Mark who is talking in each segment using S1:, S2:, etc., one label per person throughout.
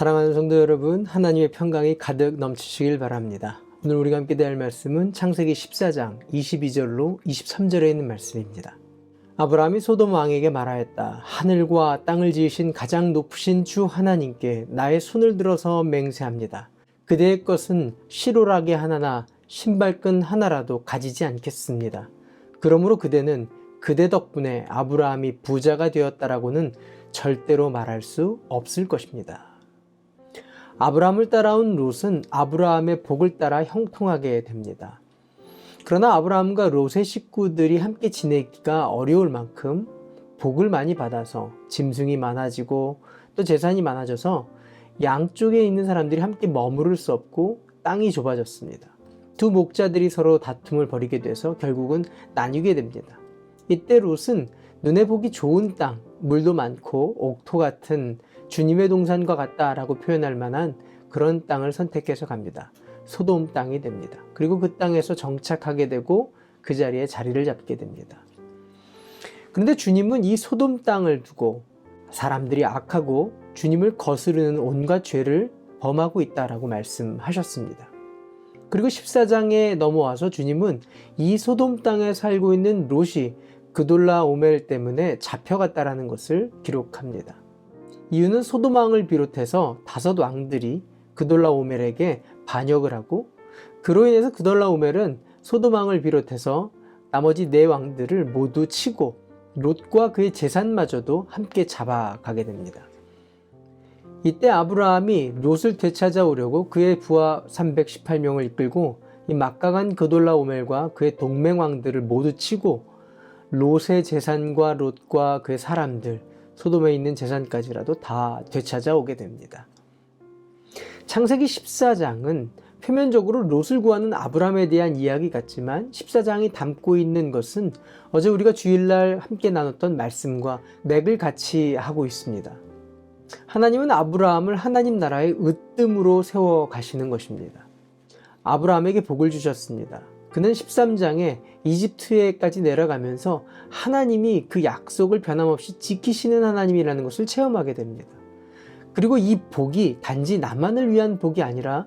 S1: 사랑하는 성도 여러분, 하나님의 평강이 가득 넘치시길 바랍니다. 오늘 우리가 함께 대할 말씀은 창세기 14장 22절로 23절에 있는 말씀입니다. 아브라함이 소돔 왕에게 말하였다. 하늘과 땅을 지으신 가장 높으신 주 하나님께 나의 손을 들어서 맹세합니다. 그대의 것은 실오라기 하나나 신발끈 하나라도 가지지 않겠습니다. 그러므로 그대는 그대 덕분에 아브라함이 부자가 되었다라고는 절대로 말할 수 없을 것입니다. 아브라함을 따라온 롯은 아브라함의 복을 따라 형통하게 됩니다. 그러나 아브라함과 롯의 식구들이 함께 지내기가 어려울 만큼 복을 많이 받아서 짐승이 많아지고 또 재산이 많아져서 양쪽에 있는 사람들이 함께 머무를 수 없고 땅이 좁아졌습니다. 두 목자들이 서로 다툼을 벌이게 돼서 결국은 나뉘게 됩니다. 이때 롯은 눈에 보기 좋은 땅, 물도 많고 옥토 같은 주님의 동산과 같다라고 표현할 만한 그런 땅을 선택해서 갑니다. 소돔 땅이 됩니다. 그리고 그 땅에서 정착하게 되고 그 자리에 자리를 잡게 됩니다. 그런데 주님은 이 소돔 땅을 두고 사람들이 악하고 주님을 거스르는 온갖 죄를 범하고 있다라고 말씀하셨습니다. 그리고 14장에 넘어와서 주님은 이 소돔 땅에 살고 있는 롯이 그돌라 오멜 때문에 잡혀갔다라는 것을 기록합니다. 이유는 소돔왕을 비롯해서 다섯 왕들이 그돌라 오멜에게 반역을 하고 그로 인해서 그돌라 오멜은 소돔왕을 비롯해서 나머지 네 왕들을 모두 치고 롯과 그의 재산마저도 함께 잡아가게 됩니다. 이때 아브라함이 롯을 되찾아오려고 그의 부하 318명을 이끌고 이 막강한 그돌라 오멜과 그의 동맹 왕들을 모두 치고 롯의 재산과 롯과 그의 사람들, 소돔에 있는 재산까지라도 다 되찾아오게 됩니다. 창세기 14장은 표면적으로 롯을 구하는 아브라함에 대한 이야기 같지만 14장이 담고 있는 것은 어제 우리가 주일날 함께 나눴던 말씀과 맥을 같이 하고 있습니다. 하나님은 아브라함을 하나님 나라의 으뜸으로 세워 가시는 것입니다. 아브라함에게 복을 주셨습니다. 그는 13장에 이집트에까지 내려가면서 하나님이 그 약속을 변함없이 지키시는 하나님이라는 것을 체험하게 됩니다. 그리고 이 복이 단지 나만을 위한 복이 아니라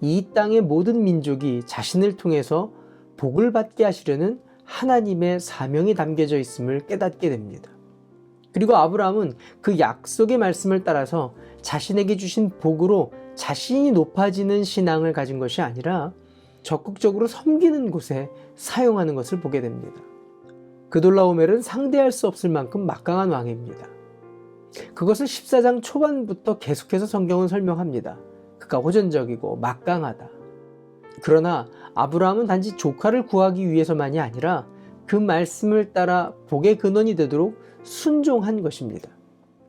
S1: 이 땅의 모든 민족이 자신을 통해서 복을 받게 하시려는 하나님의 사명이 담겨져 있음을 깨닫게 됩니다. 그리고 아브라함은 그 약속의 말씀을 따라서 자신에게 주신 복으로 자신이 높아지는 신앙을 가진 것이 아니라 적극적으로 섬기는 곳에 사용하는 것을 보게 됩니다. 그돌라오멜은 상대할 수 없을 만큼 막강한 왕입니다. 그것을 14장 초반부터 계속해서 성경은 설명합니다. 그가 호전적이고 막강하다. 그러나 아브라함은 단지 조카를 구하기 위해서만이 아니라 그 말씀을 따라 복의 근원이 되도록 순종한 것입니다.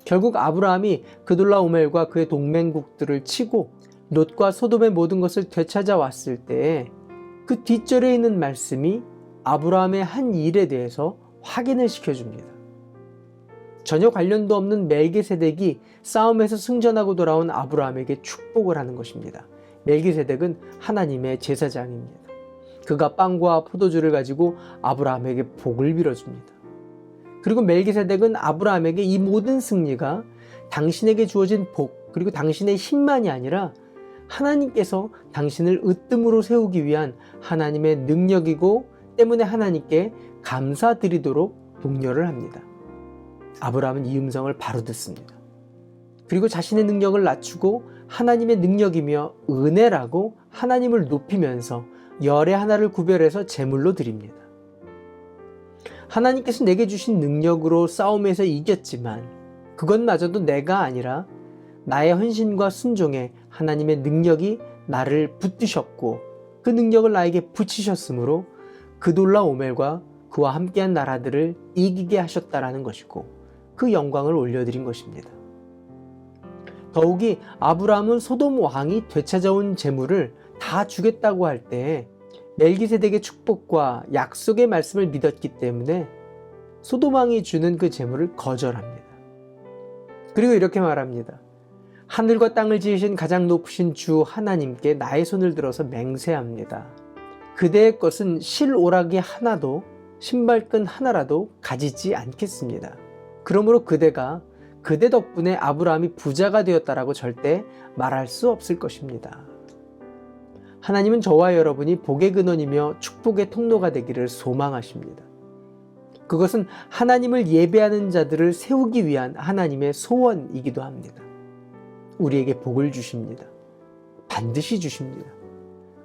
S1: 결국 아브라함이 그돌라 오멜과 그의 동맹국들을 치고 롯과 소돔의 모든 것을 되찾아 왔을 때에 그 뒷절에 있는 말씀이 아브라함의 한 일에 대해서 확인을 시켜줍니다. 전혀 관련도 없는 멜기세덱이 싸움에서 승전하고 돌아온 아브라함에게 축복을 하는 것입니다. 멜기세덱은 하나님의 제사장입니다. 그가 빵과 포도주를 가지고 아브라함에게 복을 빌어줍니다. 그리고 멜기세덱은 아브라함에게 이 모든 승리가 당신에게 주어진 복 그리고 당신의 힘만이 아니라 하나님께서 당신을 으뜸으로 세우기 위한 하나님의 능력이고 때문에 하나님께 감사드리도록 독려를 합니다. 아브라함은 이 음성을 바로 듣습니다. 그리고 자신의 능력을 낮추고 하나님의 능력이며 은혜라고 하나님을 높이면서 열의 하나를 구별해서 제물로 드립니다. 하나님께서 내게 주신 능력으로 싸움에서 이겼지만 그것마저도 내가 아니라 나의 헌신과 순종에 하나님의 능력이 나를 붙드셨고 그 능력을 나에게 붙이셨으므로 그돌라 오멜과 그와 함께한 나라들을 이기게 하셨다라는 것이고 그 영광을 올려드린 것입니다. 더욱이 아브라함은 소돔 왕이 되찾아온 재물을 다 주겠다고 할때 멜기세덱의 축복과 약속의 말씀을 믿었기 때문에 소돔 왕이 주는 그 재물을 거절합니다. 그리고 이렇게 말합니다. 하늘과 땅을 지으신 가장 높으신 주 하나님께 나의 손을 들어서 맹세합니다. 그대의 것은 실오라기 하나도 신발끈 하나라도 가지지 않겠습니다. 그러므로 그대가 그대 덕분에 아브라함이 부자가 되었다라고 절대 말할 수 없을 것입니다. 하나님은 저와 여러분이 복의 근원이며 축복의 통로가 되기를 소망하십니다. 그것은 하나님을 예배하는 자들을 세우기 위한 하나님의 소원이기도 합니다. 우리에게 복을 주십니다. 반드시 주십니다.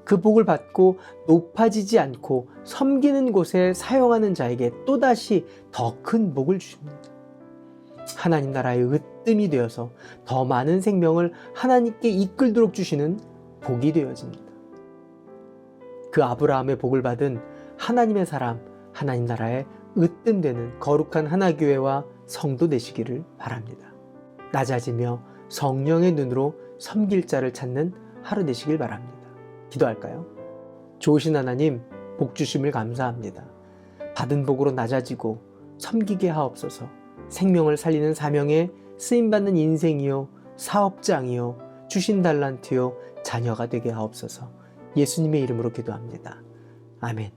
S1: 그 복을 받고 높아지지 않고 섬기는 곳에 사용하는 자에게 또다시 더 큰 복을 주십니다. 하나님 나라의 으뜸이 되어서 더 많은 생명을 하나님께 이끌도록 주시는 복이 되어집니다. 그 아브라함의 복을 받은 하나님의 사람, 하나님 나라의 으뜸되는 거룩한 하나교회와 성도 되시기를 바랍니다. 낮아지며 성령의 눈으로 섬길 자를 찾는 하루 되시길 바랍니다. 기도할까요? 좋으신 하나님, 복 주심을 감사합니다. 받은 복으로 낮아지고 섬기게 하옵소서 생명을 살리는 사명에 쓰임받는 인생이요, 사업장이요, 주신 달란트요, 자녀가 되게 하옵소서 예수님의 이름으로 기도합니다. 아멘.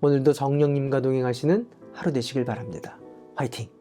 S1: 오늘도 정령님과 동행하시는 하루 되시길 바랍니다. 화이팅!